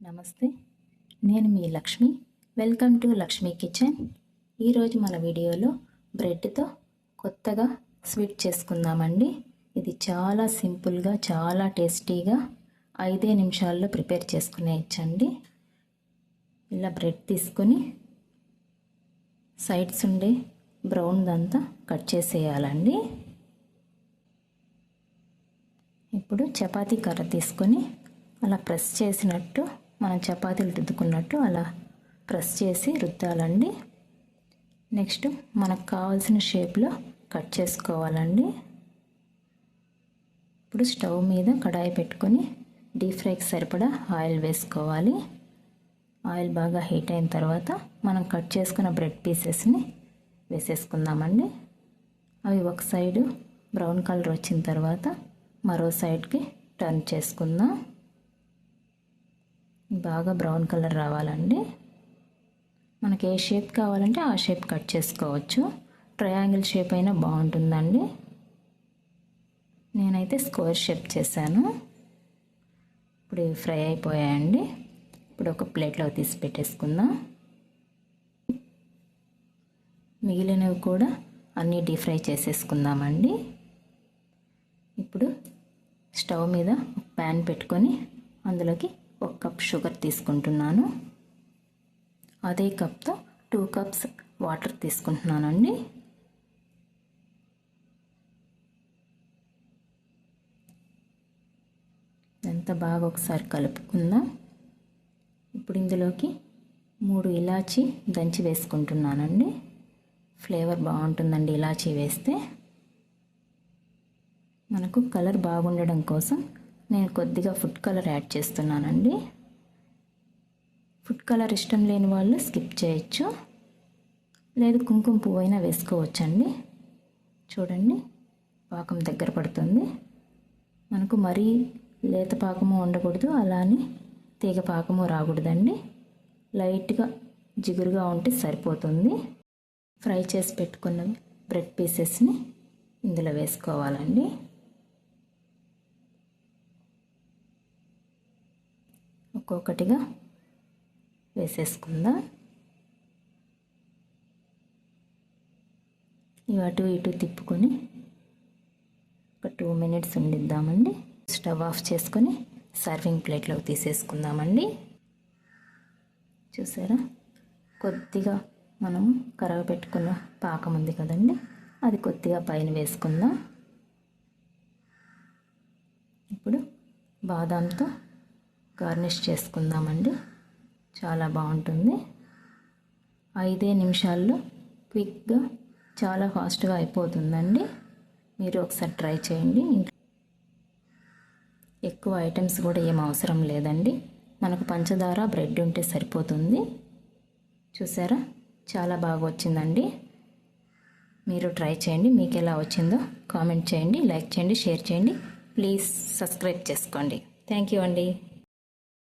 నమస్తే నేను మీ Lakshmi. Welcome to Lakshmi kitchen. ఈరోజు మన వీడియోలో బ్రెడ్తో కొత్తగా స్వీట్ చేసుకుందామండి. ఇది చాలా సింపుల్గా చాలా టేస్టీగా ఐదే నిమిషాల్లో ప్రిపేర్ చేసుకునేయచ్చండి ఇలా బ్రెడ్ తీసుకొని సైడ్స్ ఉండే బ్రౌన్ దంతా కట్ చేసేయాలండి. ఇప్పుడు చపాతీ కర్ర తీసుకొని అలా ప్రెస్ చేసినట్టు మనం చపాతీలు రుద్దుకున్నట్టు అలా ప్రెస్ చేసి రుద్దాలండి. నెక్స్ట్ మనకు కావాల్సిన షేప్లో కట్ చేసుకోవాలండి. ఇప్పుడు స్టవ్ మీద కడాయి పెట్టుకొని డీప్ ఫ్రైకి సరిపడా ఆయిల్ వేసుకోవాలి. ఆయిల్ బాగా హీట్ అయిన తర్వాత మనం కట్ చేసుకున్న బ్రెడ్ పీసెస్ని వేసేసుకుందామండి. అవి ఒక సైడు బ్రౌన్ కలర్ వచ్చిన తర్వాత మరో సైడ్కి టర్న్ చేసుకుందాం. బాగా బ్రౌన్ కలర్ రావాలండి. మనకి ఏ షేప్ కావాలంటే ఆ షేప్ కట్ చేసుకోవచ్చు. ట్రయాంగిల్ షేప్ అయినా బాగుంటుందండి. నేనైతే స్క్వేర్ షేప్ చేశాను. ఇప్పుడు ఇవి ఫ్రై అయిపోయాయండి. ఇప్పుడు ఒక ప్లేట్లో తీసి పెట్టేసుకుందాం. మిగిలినవి కూడా అన్నీ డీప్ ఫ్రై చేసేసుకుందామండి. ఇప్పుడు స్టవ్ మీద ప్యాన్ పెట్టుకొని అందులోకి ఒక కప్ షుగర్ తీసుకుంటున్నాను. అదే కప్తో టూ కప్స్ వాటర్ తీసుకుంటున్నానండి. ఎంత బాగా ఒకసారి కలుపుకుందాం. ఇప్పుడు ఇందులోకి మూడు ఇలాచీ దంచి వేసుకుంటున్నానండి. ఫ్లేవర్ బాగుంటుందండి ఇలాచీ వేస్తే. మనకు కలర్ బాగుండడం కోసం నేను కొద్దిగా ఫుడ్ కలర్ యాడ్ చేస్తున్నానండి. ఫుడ్ కలర్ ఇష్టం లేని వాళ్ళు స్కిప్ చేయొచ్చు. లేదు కుంకుమ పువ్వు అయినా వేసుకోవచ్చండి. చూడండి పాకం దగ్గర పడుతుంది. మనకు మరీ లేత పాకము ఉండకూడదు అలానే తీగ పాకము రాకూడదండి. లైట్గా జిగురుగా ఉంటే సరిపోతుంది. ఫ్రై చేసి పెట్టుకున్న బ్రెడ్ పీసెస్ని ఇందులో వేసుకోవాలండి. ఒక్కొక్కటిగా వేసేసుకుందాం. ఇవి అటు ఇటు తిప్పుకొని ఒక టూ మినిట్స్ ఉండిద్దామండి. స్టవ్ ఆఫ్ చేసుకొని సర్వింగ్ ప్లేట్లో తీసేసుకుందామండి. చూసారా? కొద్దిగా మనం కరగ పెట్టుకున్న పాకం ఉంది కదండి. అది కొద్దిగా పైన వేసుకుందాం. ఇప్పుడు బాదాంతో గార్నిష్ చేసుకుందామండి. చాలా బాగుంటుంది. ఐదే నిమిషాల్లో క్విక్గా చాలా ఫాస్ట్గా అయిపోతుందండి. మీరు ఒకసారి ట్రై చేయండి. ఎక్కువ ఐటమ్స్ కూడా ఏం అవసరం లేదండి. మనకు పంచదార బ్రెడ్ ఉంటే సరిపోతుంది. చూసారా? చాలా బాగా వచ్చిందండి. మీరు ట్రై చేయండి. మీకు ఎలా వచ్చిందో కామెంట్ చేయండి లైక్ చేయండి షేర్ చేయండి. ప్లీజ్ సబ్స్క్రైబ్ చేసుకోండి. థ్యాంక్ యూ అండి.